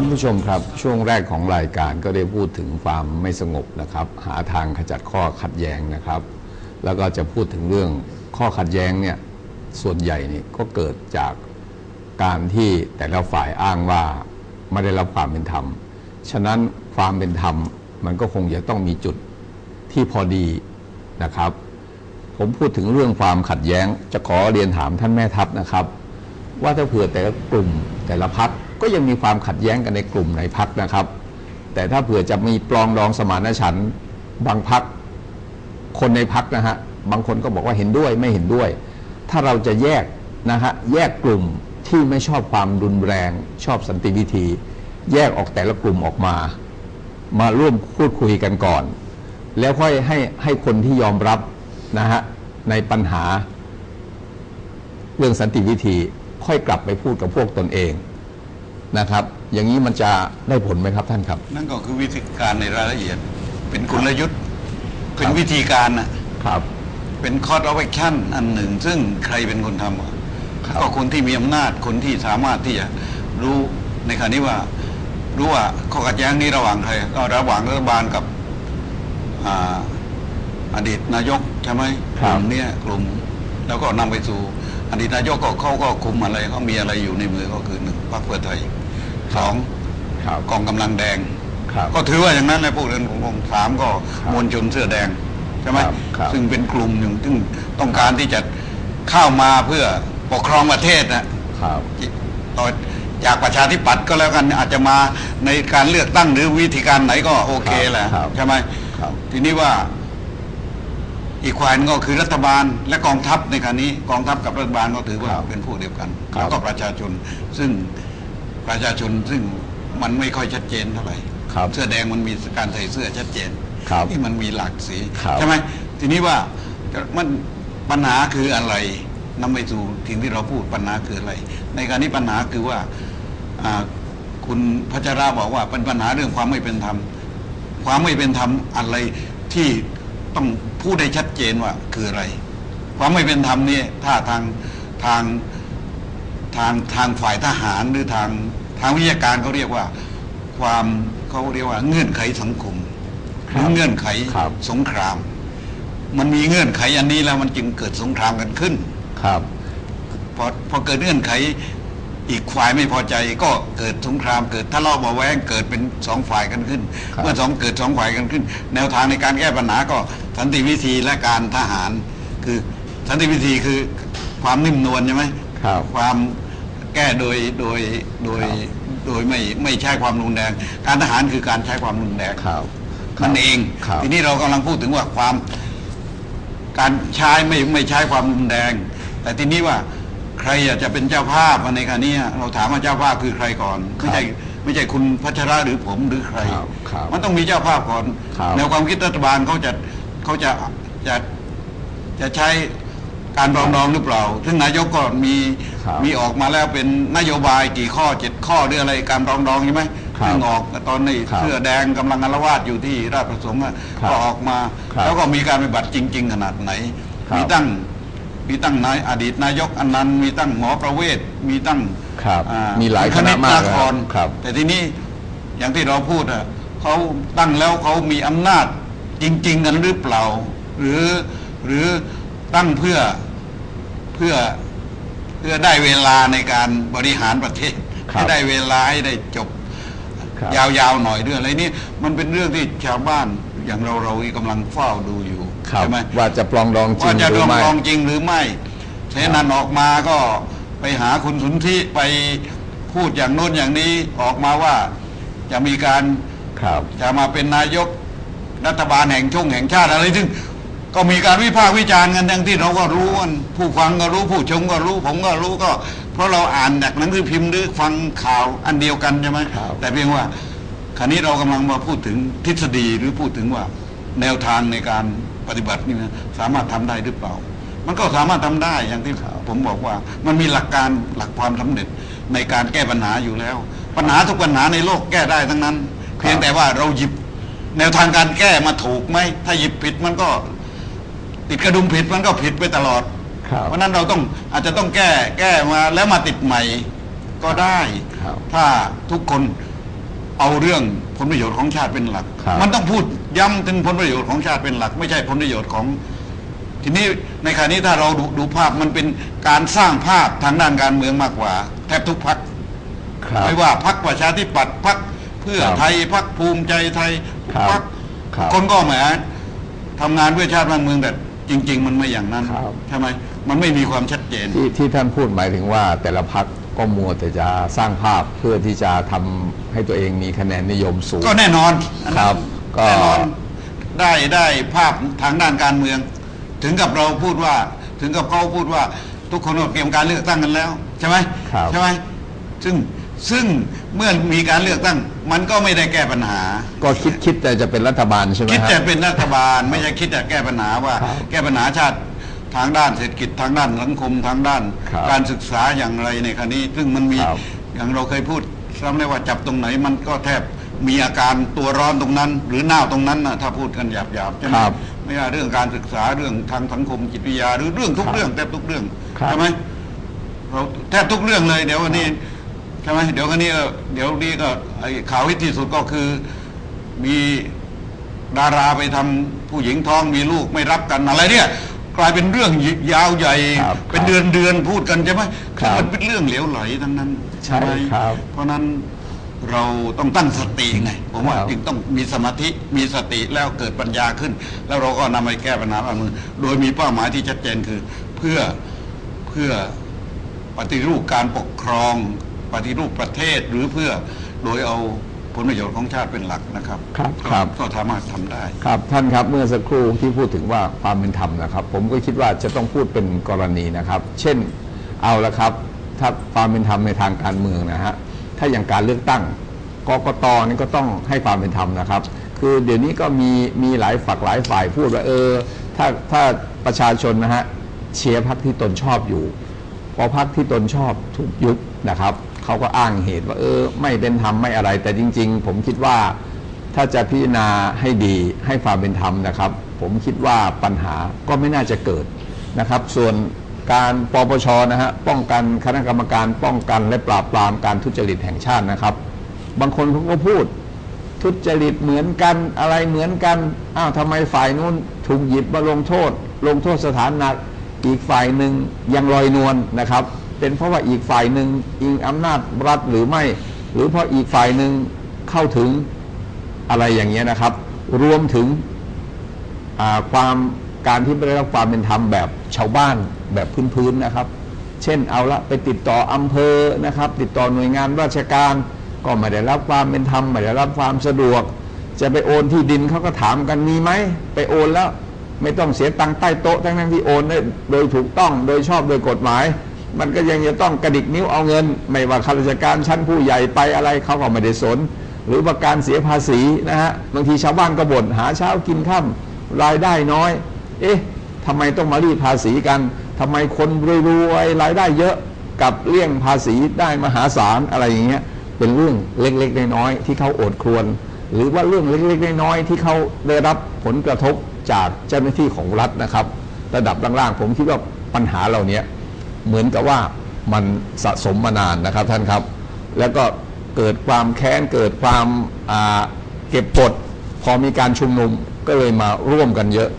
านผู้ชมครับ ช่วงแรกของรายการก็ได้พูดถึงความไม่สงบนะครับ หาทางขจัดข้อขัดแย้งนะครับ แล้วก็จะพูดถึงเรื่องข้อขัดแย้งเนี่ยส่วนใหญ่นี่ก็เกิดจากการที่แต่ละฝ่ายอ้างว่าไม่ได้รับความเป็นธรรม ฉะนั้นความเป็นธรรมมันก็คงจะต้องมีจุดที่พอดีนะครับ ผมพูดถึงเรื่องความขัดแย้ง จะขอเรียนถามท่านแม่ทัพนะครับ ว่าถ้าเผื่อแต่ละกลุ่มแต่ละพัก ก็ยังมีความขัดแย้งกันในกลุ่มในพักนะครับ แต่ถ้าเผื่อจะมีปลองดองสมานฉันท์บางพักคนในพักนะฮะบางคนก็บอกว่าเห็นด้วยไม่เห็นด้วย ถ้าเราจะแยกนะฮะแยกกลุ่มที่ไม่ชอบความรุนแรง ชอบสันติวิธี แยกออกแต่ละกลุ่มออกมา มาร่วมพูดคุยกันก่อน แล้วค่อยให้ให้คนที่ยอมรับนะฮะในปัญหา เรื่องสันติวิธีค่อยกลับไปพูดกับพวกตนเอง นะครับ อย่างนี้มันจะได้ผลไหมครับท่านครับ นั่นก็คือวิธีการในรายละเอียด เป็นกลยุทธ์ เป็นวิธีการน่ะครับ เป็นคอร์ดอ f เ c ชั่นอันหนึ่ง ซึ่งใครเป็นคนทำอะครับก็คนที่มีอำนาจคนที่สามารถที่จะรู้ในขณะนี้ว่ารู้ว่าข้อขัดแย้งนี้ระหว่างใครก็ระหว่างรัฐบาลกับอ่าอดีตนายกใช่ไหมครักบลุ่มเนี้ยกลุ่มแล้วก็นำไปสู่อดีตนายกก็เขาก็คุมอะไรเขามีอะไรอยู่ในมือก็คือหนึ่งพรรคเพื่อไทย สองครับกองกำลังแดง ครับ ก็ถือว่าอย่างนั้นแหละพวกเรือนของงสามก็ครับมวลชนเสื้อแดงใช่ไหมครับครับ ซึ่งเป็นกลุ่มหนึ่งซึ่งต้องการที่จะเข้ามาเพื่อปกครองประเทศนะ ครับ ต่อจากประชาธิปัตย์ก็แล้วกันอาจจะมาในการเลือกตั้งหรือวิธีการไหนก็โอเคแหละครับใช่ไหมครับ ทีนี้ว่าอีกฝ่ายหนึงก็คือรัฐบาลและกองทัพในคราวนี้กองทัพกับรัฐบาลก็ถือว่าครับเป็นพวกเดียวกัน ครับ แล้วก็ประชาชนซึ่ง ประชาชนซึ่งมันไม่ค่อยชัดเจนเท่าไหร่ครับเสื้อแดงมันมีการใส่เสื้อชัดเจนครับที่มันมีหลากสีครับใช่ไหมทีนี้ว่ามันปัญหาคืออะไรนำไปสู่สิ่งที่เราพูดปัญหาคืออะไร ในการนี้ปัญหาคือว่าอ่าคุณพัชราบอกว่าเป็นปัญหาเรื่องความไม่เป็นธรรมความไม่เป็นธรรมอะไรที่ต้องพูดได้ชัดเจนว่าคืออะไร ความไม่เป็นธรรมนี่ถ้าทางทางทางทางฝ่ายทหารหรือทาง ทางวิทยาการเขาเรียกว่าความเขาเรียกว่าเงื่อนไขสังคมหรือเงื่อนไขครับสงคราม มันมีเงื่อนไขอันนี้แล้วมันจึงเกิดสงครามกันขึ้น ครับพอพอเกิดเงื่อนไขอีกฝ่ายไม่พอใจก็เกิดสงครามเกิดทะเลาะเบาะแวงเกิดเป็นสองฝ่ายกันขึ้นครับเมื่อสองเกิดสองฝ่ายกันขึ้น แนวทางในการแก้ปัญหาก็สันติวิธีและการทหาร คือสันติวิธีคือความนิ่มนวลใช่ไหมครับความ แก้โดยโดยโดยครับโดยไม่ไม่ใช้ความรุนแรง การทหารคือการใช้ความรุนแรงครับนั่นเองครับทีนี้เรากำลังพูดถึงว่าความการใช้ไม่ไม่ใช้ความรุนแรง แต่ทีนี้ว่าใครอยากจะเป็นเจ้าภาพในคราวนี้เราถามว่าเจ้าภาพคือใครก่อนไม่ใช่ไม่ใช่คุณพัชระหรือผมหรือใครครับครับมันต้องมีเจ้าภาพก่อนครับแนวความคิดรัฐบาลเขาจะเขาจะจะจะใช้ การปรองดองหรือเปล่า ซึ่งนายกก็มีครับมีออกมาแล้วเป็นนโยบายกี่ข้อเจ็ดข้อหรืออะไรการปรองดองใช่ไหมครับซึ่งออกตอนนี้ครับเสื้อแดงกำลังอารวาสอยู่ที่ราชประสงค์อะครับก็ออกมา ครับแล้วก็มีการปฏิบัติจริง ๆ ขนาดไหน ครับมีตั้งมีตั้งนายอดีตนายกอนันต์มีตั้งหมอประเวศมีตั้งครับอ่มีหลายคณะมากคณิตนครครับ แต่ทีนี้อย่างที่เราพูดอะเขาตั้งแล้วเขามีอำนาจจริง ๆ กันหรือเปล่า หรือหรือ ตั้งเพื่อเพื่อเพื่อได้เวลาในการบริหารประเทศครับให้ได้เวลาให้ได้จบครับยาวๆหน่อยเรื่องอะไรนี่มันเป็นเรื่องที่ชาวบ้านอย่างเราเรากำลังเฝ้าดูอยู่ครับใช่ไหมว่าจะปลองดองจริว่างจะหรืลอองไม่ลองจริงหรือไม่เทนันออกมาก็ไปหาคุณสุนทิไปพูดอย่างโน้นอย่างนี้ออกมาว่าจะมีการครับจะมาเป็นนายกรัฐบาลแห่งช่วงแห่งชาติอะไรซึ่ง ก็มีการวิพากษ์วิจารณ์กันทั้งที่เราก็รู้กันผู้ฟังก็รู้ผู้ชมก็รู้ ผมก็รู้ก็ เพราะเราอ่านจากหนังสือพิมพ์หรือฟังข่าวอันเดียวกันใช่ไหมครับแต่เพียงว่าคราวนี้เรากำลังมาพูดถึงทฤษฎีหรือพูดถึงว่าแนวทางในการปฏิบัตินี่นะสามารถทำได้หรือเปล่า มันก็สามารถทำได้อย่างที่ผมบอกว่า มันมีหลักการหลักความสำเร็จในการแก้ปัญหาอยู่แล้ว ปัญหาทุกปัญหาในโลกแก้ได้ทั้งนั้น เพียงแต่ว่าเราหยิบแนวทางการแก้มาถูกไหมถ้าหยิบผิดมันก็ ติดกระดุมผิดมันก็ผิดไปตลอด ครับ เพราะฉะนั้นเราต้องอาจจะต้องแก้แก้มาแล้วมาติดใหม่ก็ได้ ครับ ถ้าทุกคนเอาเรื่องผลประโยชน์ของชาติเป็นหลัก ครับ มันต้องพูดย้ำถึงผลประโยชน์ของชาติเป็นหลัก ไม่ใช่ผลประโยชน์ของ ทีนี้ในขณะนี้ถ้าเราดูดูภาพมันเป็นการสร้างภาพทางด้านการเมืองมากกว่า แทบทุกพัก ครับ ไม่ว่าพักประชาธิปัตย์พักเพื่อครับไทยพักภูมิใจไทยครับพักครับ คนก็แหมทำงานเพื่อชาติบ้านเมืองแต่ จริง ๆ มันไม่อย่างนั้นครับใช่ไหมมันไม่มีความชัดเจนที่ที่ท่านพูดหมายถึงว่า แต่ละพักก็มัวแต่จะสร้างภาพเพื่อที่จะทำให้ตัวเองมีคะแนนนิยมสูง ก็แน่นอนอันนั้นครับ ก็แน่นอนได้ได้ภาพทางด้านการเมือง ถึงกับเราพูดว่า ถึงกับเขาพูดว่าทุกคนก็เตรียมการเลือกตั้งกันแล้ว ใช่ไหมครับใช่ไหมซึ่ง ซึ่งเมื่อมีการเลือกตั้ง มันก็ไม่ได้แก้ปัญหา ก็คิดคิดแต่จะเป็นรัฐบาลใช่ไหมคิดฮะแต่เป็นรัฐบาล ไม่ใช่คิดแต่แก้ปัญหาว่าครับแก้ปัญหาชาติทางด้านเศรษฐกิจทางด้านสังคมทางด้านครับการศึกษาอย่างไรในครั้นี้ ซึ่งมันมีครับอย่างเราเคยพูดซ้ำได้ว่าจับตรงไหนมันก็แทบมีอาการตัวร้อนตรงนั้น หรือหน้าวตรงนั้นนะถ้าพูดกันหยาบๆใช่ไหมครับไม่ว่าเรื่องการศึกษาเรื่องทางสังคมจิตวิทยาหรือเรื่องทุกครับเรื่องแทบทุกเรื่องครับใช่ไหมเราแทบทุกเรื่องเลยเดี๋ยววันนี้ ใช่ไหมเดี๋ยววันนี้ก็เดี๋ยวนี้ก็ไอ้ข่าววิที่สุดก็คือมีดาราไปทำผู้หญิงท้องมีลูกไม่รับกันอะไรเนี่ยกลายเป็นเรื่องยาวใหญ่ครับเป็นเดือนเดือนพูดกันใช่ไหมครับมันเป็นเรื่องเหลวไหลทั้งนั้นใช่ไหมครับเพราะฉะนั้นเราต้องตั้งสติไงผมว่าครับจึงต้องมีสมาธิมีสติแล้วเกิดปัญญาขึ้น แล้วเราก็นำไปแก้ปัญหาบ้านเมืองโดยมีเป้าหมายที่ชัดเจนคือเพื่อเพื่อปฏิรูปการปกครอง ปฏิรูปประเทศหรือเพื่อโดยเอาผลประโยชน์ของชาติเป็นหลักนะครับครับก็ครับ ก็สามารถทำได้ ครับท่านครับเมื่อสักครู่ที่พูดถึงว่าความเป็นธรรมนะครับ ผมก็คิดว่าจะต้องพูดเป็นกรณีนะครับ เช่นเอาละครับ ถ้าความเป็นธรรมในทางการเมืองนะฮะถ้าอย่างการเลือกตั้งกกตนี่ก็ต้องให้ความเป็นธรรมนะครับ คือเดี๋ยวนี้ก็มีมีหลายฝักหลายฝ่ายพูดว่าเออ ถ้าถ้าประชาชนนะฮะเชียร์พรรคที่ตนชอบอยู่ พอพรรคที่ตนชอบถูกยุบนะครับ เขาก็อ้างเหตุว่า เออ ไม่เป็นธรรมไม่อะไร แต่จริง ๆ ผมคิดว่าถ้าจะพิจารณาให้ดีให้ความเป็นธรรมนะครับ ผมคิดว่าปัญหาก็ไม่น่าจะเกิดนะครับ ส่วนการปปชนะฮะป้องกันคณะกรรมการป้องกันและปราบปรามการทุจริตแห่งชาตินะครับ บางคนเขาก็พูดทุจริตเหมือนกันอะไรเหมือนกันอ้าวทำไมฝ่ายนู้นถูกหยิบมาลงโทษ ลงโทษสถานหนักอีกฝ่ายหนึ่งยังลอยนวลนะครับ เป็นเพราะว่าอีกฝ่ายหนึ่งอิงอำนาจรัฐหรือไม่ หรือเพราะอีกฝ่ายหนึ่งเข้าถึงอะไรอย่างเงี้ยนะครับ รวมถึงความการที่ไม่ได้รับความเป็นธรรมแบบชาวบ้านแบบพื้นๆนะครับ เช่นเอาละไปติดต่ออำเภอนะครับ ติดต่อหน่วยงานราชการก็ไม่ได้รับความเป็นธรรมไม่ได้รับความสะดวก จะไปโอนที่ดินเขาก็ถามกันมีไหมไปโอนแล้วไม่ต้องเสียตังค์ใต้โต๊ะทั้งนั้นที่โอนได้โดยถูกต้องโดยชอบโดยกฎหมาย มันก็ยังจะต้องกระดิกนิ้วเอาเงิน ไม่ว่าข้าราชการชั้นผู้ใหญ่ไปอะไรเขาก็ไม่ได้สน หรือว่าการเสียภาษีนะฮะบางทีชาวบ้านก็บ่นหาเช้ากินค่ำรายได้น้อย เอ๊ะทำไมต้องมารีดภาษีกันทำไมคนรวยๆรายได้เยอะกับเลี่ยงภาษีได้มหาศาลอะไรอย่างเงี้ยเป็นเรื่องเล็กๆน้อยๆที่เขาโอดครวญหรือว่าเรื่องเล็กๆน้อยๆที่เขาได้รับผลกระทบจากเจ้าหน้าที่ของรัฐนะครับ ระดับล่างๆผมคิดว่าปัญหาเหล่านี้ เหมือนกับว่ามันสะสมมานานนะครับท่านครับ แล้วก็เกิดความแค้นเกิดความเก็บกดพอมีการชุมนุมก็เลยมาร่วมกันเยอะ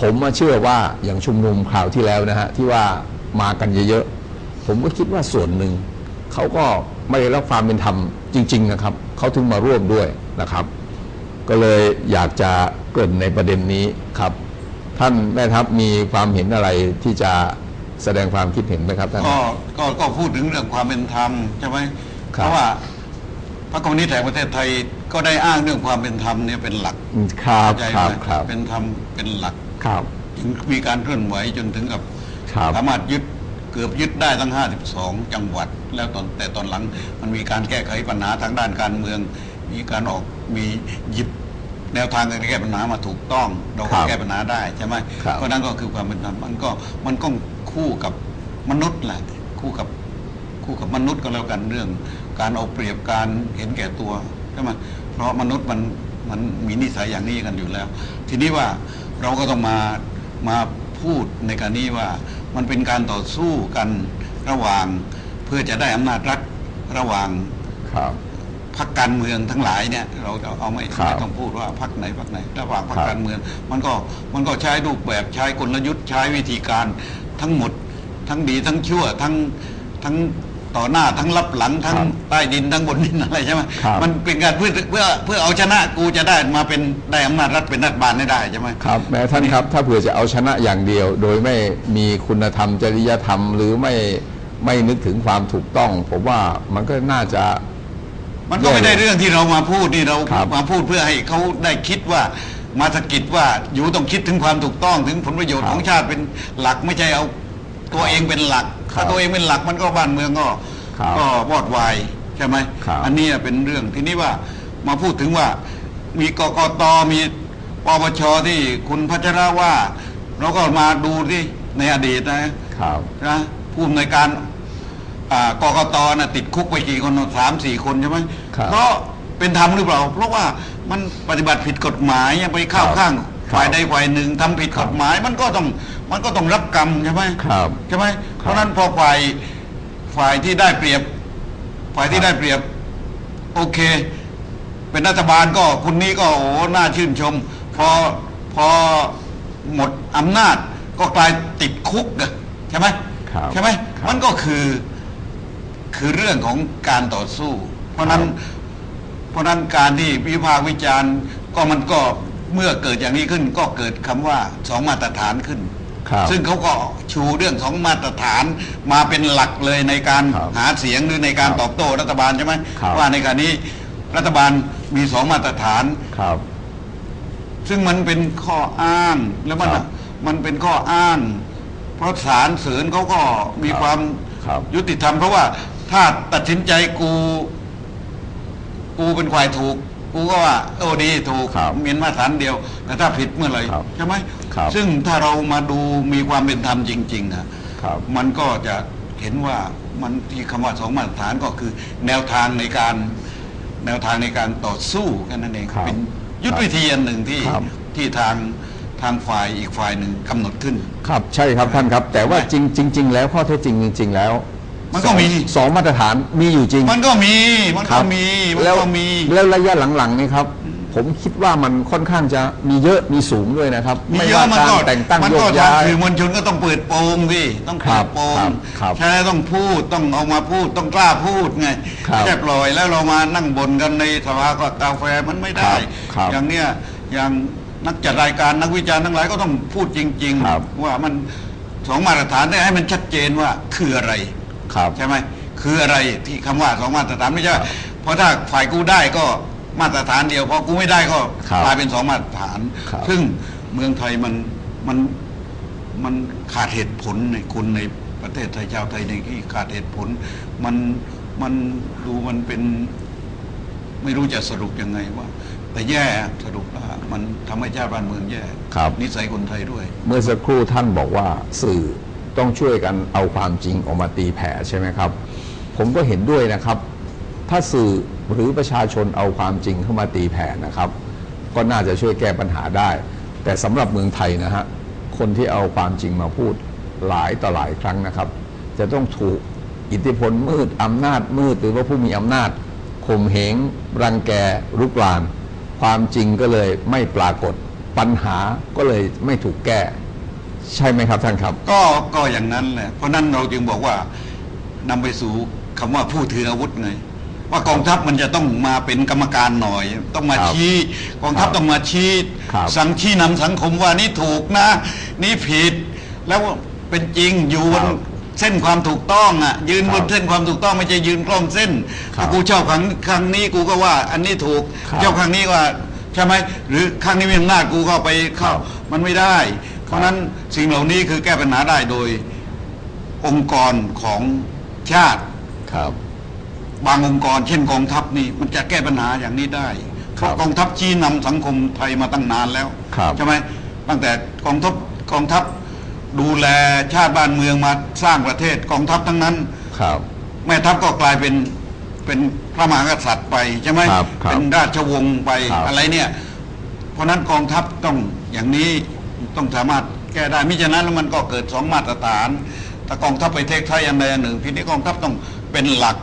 ผมมาเชื่อว่าอย่างชุมนุมคราวที่แล้วนะฮะที่ว่ามากันเยอะๆผมก็คิดว่าส่วนหนึ่งเขาก็ไม่ได้รับความเป็นธรรมจริง ๆนะครับเขาถึงมาร่วมด้วยนะครับ ก็เลยอยากจะเกรินในประเด็นนี้ครับ ท่านแม่ทัพมีความเห็นอะไรที่จะ แสดงความคิดเห็นไหมครับท่าน ก็ก็ก็พูดถึงเรื่องความเป็นธรรมใช่ไหมครับเพราะว่าพรรคคอมมิวนิสต์แห่งประเทศไทยก็ได้อ้างเรื่องความเป็นธรรมเนี่ยเป็นหลักครับเข้าใจครับไหมครับเป็นธรรมเป็นหลักครับ ถึงมีการเคลื่อนไหวจนถึงกับครับ สามารถยึดเกือบยึดได้ทั้ง 52 จังหวัด แล้วตอนแต่ตอนหลังมันมีการแก้ไขปัญหาทางด้านการเมือง มีการออกมีหยิบแนวทางการแก้ปัญหามาถูกต้อง เราครัก็บแก้ปัญหาได้ใช่ไหมครับก็นั่นก็คือความเป็นธรรมมันก็มันก็ คู่กับมนุษย์แหละคู่กับคู่กับมนุษย์ก็แล้วกันเรื่อง การเอาเปรียบการเห็นแก่ตัวใช่ไหมเพราะมนุษย์มันมันมีนิสัยอย่างนี้กันอยู่แล้ว ทีนี้ว่าเราก็ต้องมามาพูดในการนี้ว่ามันเป็นการต่อสู้กันระหว่างเพื่อจะได้อำนาจรัฐระหว่างครับพพักการเมืองทั้งหลายเนี่ยเราจะเอาไม่ครับไม่ต้องพูดว่าพักไหนพักไหนระหว่างพักครับการเมือง มันก็มันก็ใช้รูปแบบใช้กลยุทธ์ใช้วิธีการ ทั้งหมด ทั้งดีทั้งชั่วทั้งทั้งต่อหน้าทั้งรับหลังทั้งครับใต้ดินทั้งบนดินอะไรใช่ไหมครับมันเป็นการเพื่อเพื่อเพื่อเอาชนะกูจะได้มาเป็นได้อำนาจรัฐเป็นรัฐบาลให้ได้ใช่ไหมครับแม้ท่านครับ ถ้าเผื่อจะเอาชนะอย่างเดียว โดยไม่มีคุณธรรมจริยธรรม หรือไม่ไม่นึกถึงความถูกต้อง ผมว่ามันก็น่าจะ มันก็ไม่ได้เรื่องที่เรามาพูดนี่เราครับมาพูดเพื่อให้เขาได้คิดว่า มาสะกิดว่าอยู่ต้องคิดถึงความถูกต้องถึงผลประโยชน์ครับของชาติเป็นหลักไม่ใช่เอาตัวเองเป็นหลักครับถ้าตัวเองเป็นหลักมันก็บ้านเมืองก็ครับก็วอดวายใช่ไหมครับอันนี้เป็นเรื่องทีนี้ว่ามาพูดถึงว่ามีกกตมีปปชที่คุณพัชระว่าเราก็มาดูที่ในอดีตนะครับนะผู้อำนวยการอ่ากกตนะติดคุกไปกี่คนสามสี่คนใช่ไหมครับเพราะ เป็นธรรมหรือเปล่า เพราะว่ามันปฏิบัติผิดกฎหมายไปเข้าครับข้างครับฝ่ายใดฝ่ายหนึ่งทำผิดครักบฎหมาย มันก็ต้องมันก็ต้องรับกรรมใช่ไหมครับใช่ไหมครับเพราะฉะนั้นพอฝ่ายฝ่ายที่ได้เปรียบ ฝ่ายที่ได้เปรียบ โอเค เป็นรัฐบาลก็คุณนี้ก็โอ้น่าชื่นชม พอพอหมดอำนาจก็กลายติดคุกอะใช่ไหมครับใช่ไหมครับมันก็คือคือเรื่องของการต่อสู้ เพราะฉะนั้นครับ เพราะฉะนั้นการที่วิพากษ์วิจารณ์ก็มันก็เมื่อเกิดอย่างนี้ขึ้นก็เกิดคำว่าสองมาตรฐานขึ้นครับซึ่งเขาก็ชูเรื่องของมาตรฐานมาเป็นหลักเลยในการครับหาเสียงหรือในการครับตอบโต้รัฐบาลใช่ไหมครับว่าในการนี้รัฐบาลมีสองมาตรฐานครับ ซึ่งมันเป็นข้ออ้างแล้วมันครับมันเป็นข้ออ้าง เพราะศาลเสริญเขาก็มีครับความครับยุติธรรม เพราะว่าถ้าตัดสินใจกู กูเป็นควายถูก กูก็ว่าโอ้ดีถูกครับมีมาตรฐานเดียว แต่ถ้าผิดเมื่อไหร่ครับใช่ไหมครับซึ่งถ้าเรามาดูมีความเป็นธรรมจริงๆนะครับมันก็จะเห็นว่ามันที่คำว่าสองมาตรฐานก็คือแนวทางในการแนวทางในการต่อสู้แค่นั้นเองครับเป็นยุทธวิธีอันหนึ่งที่ครับ ที่ทางทางฝ่ายอีกฝ่ายหนึ่งกำหนดขึ้น ครับใช่ครับท่านครับ แต่ว่าจริงจริง ๆ แล้วข้อเท็จจริงจริง ๆ แล้ว มันก็มีสองสองมาตรฐานมีอยู่จริง มันก็มี มันครัก็บมี มันแล้วก็มี แล้วระยะหลังๆนี่ครับ ผมคิดว่ามันค่อนข้างจะมีเยอะมีสูงด้วยนะครับมีไม่เยว่าอะมันการก็แต่งตั้งมันโยก็กทาย้างย สื่อมวลชนก็ต้องเปิดโปงสิต้องครัเปิบดโปงครับครับใช่ต้องพูดต้องเอามาพูดต้องกล้าพูดไงครับไม่ใช่ปล่อยแล้วเรามานั่งบ่นกันในสภาก็กาแฟมันไม่ได้ ครับครับอย่างเนี้ยอย่างนักจัดรายการนักวิจารณ์ทั้งหลายก็ต้องพูดจริง ครับ ๆ ว่ามันสองมาตรฐานเนี่ยให้มันชัดเจนว่าคืออะไร ครับใช่ไหมคืออะไรที่คำว่าสองมาตรฐานไม่ใช่ครับเพราะถ้าฝ่ายกูได้ก็มาตรฐานเดียวพอกูไม่ได้ก็ครับกลายเป็นสองมาตรฐาน ครับซึ่งเมืองไทยมันมันมันขาดเหตุผลในคนในประเทศไทยชาวไทยในที่ขาดเหตุผล มันมันดูมันเป็นไม่รู้จะสรุปยังไงว่า แต่แย่สรุปแล้วมันทำให้ชาติบ้านเมืองแย่ครับ นิสัยคนไทยด้วย เมื่อสักครู่ท่านบอกว่าสื่อ ต้องช่วยกันเอาความจริงออกมาตีแผ่ใช่ไหมครับ ผมก็เห็นด้วยนะครับ ถ้าสื่อหรือประชาชนเอาความจริงเข้ามาตีแผ่นะครับ ก็น่าจะช่วยแก้ปัญหาได้ แต่สำหรับเมืองไทยนะฮะคนที่เอาความจริงมาพูดหลายต่อหลายครั้งนะครับ จะต้องถูกอิทธิพลมืดอำนาจมืด หรือว่าผู้มีอำนาจข่มเหงรังแกรุกราน ความจริงก็เลยไม่ปรากฏปัญหาก็เลยไม่ถูกแก้ ใช่ไหมครับท่านครับ ก็ก็อย่างนั้นแหละเพราะนั้นเราจึงบอกว่านำไปสู่คำว่าผู้ถืออาวุธไงว่ากองทัพมันจะต้องมาเป็นกรรมการหน่อย ต้องมาครับชี้กองทัพครับต้องมาชี้ครับสั่งชี้นำสังคมว่านี่ถูกนะ นี่ผิด แล้วเป็นจริงอยู่บนครับเส้นความถูกต้องอะยืนครับบนเส้นความถูกต้องไม่ใช่ยืนกล้อมเส้นครับถ้ากูชอบครั้งครั้งนี้กูก็ว่า อันนี้ถูกครับเจ้าครั้งนี้ว่าใช่ไหมหรือครั้งนี้มีอำนาจกูก็ไปเข้าครับ มันไม่ได้ เพราะฉะนั้นสิ่งเหล่านี้คือแก้ปัญหาได้โดยองค์กรของชาติครับ บางองค์กร เช่นกองทัพนี่มันจะแก้ปัญหาอย่างนี้ได้เพครับราะกองทัพชี้นำสังคมไทยมาตั้งนานแล้วครับใช่ไหมตั้งแต่กองทัพกองทัพดูแลชาติบ้านเมืองมาสร้างประเทศกองทัพทั้งนั้นครับ แม่ทัพก็กลายเป็นเป็นพระมหากษัตริย์ไปใช่ไหมครับครับเป็นราชวงศ์ไปครับอะไรเนี่ย เพราะฉะนั้นกองทัพต้องอย่างนี้ ต้องสามารถแก้ได้มิฉะนั้นแล้วมันก็เกิดสองมาตรฐานถ้ากองทัพไปเทคไทยอันใดอันหนึ่งทีนี้กองทัพต้องเป็นหลัก